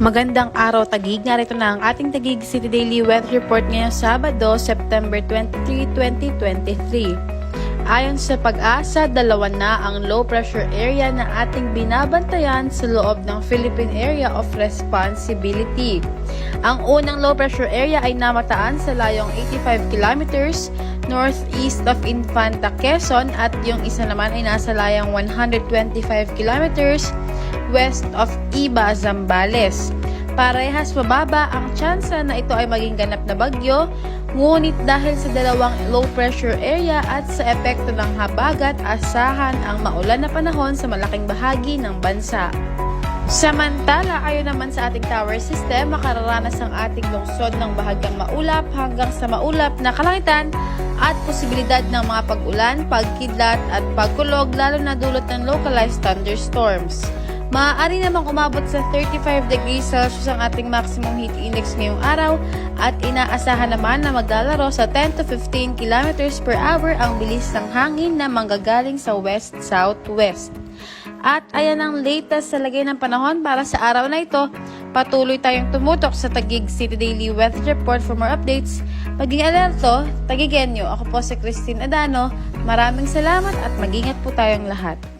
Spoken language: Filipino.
Magandang araw Tagig. Narito na ang ating Tagig City Daily Weather Report ngayong Sabado, September 23, 2023. Ayon sa pag-asa, dalawa na ang low pressure area na ating binabantayan sa loob ng Philippine Area of Responsibility. Ang unang low pressure area ay namataan sa layong 85 kilometers northeast of Infanta, Quezon at yung isa naman ay nasa layang 125 kilometers west of Iba, Zambales. Parehas mababa ang tsansa na ito ay maging ganap na bagyo, ngunit dahil sa dalawang low pressure area at sa epekto ng habagat, asahan ang maulan na panahon sa malaking bahagi ng bansa. Samantala, ayon naman sa ating tower system, makararanas ang ating lungsod ng bahagyang maulap hanggang sa maulap na kalangitan at posibilidad ng mga pag-ulan, pagkidlat at pagkulog lalo na dulot ng localized thunderstorms. Maaari namang umabot sa 35 degrees Celsius ang ating maximum heat index ngayong araw at inaasahan naman na maglalaro sa 10 to 15 kilometers per hour ang bilis ng hangin na manggagaling sa west-southwest. At ayan ang latest sa lagay ng panahon para sa araw na ito. Patuloy tayong tumutok sa Tagig City Daily Weather Report for more updates. Maging alerto, tagigenyo. Ako po si Christine Adano. Maraming salamat at mag-ingat po tayong lahat.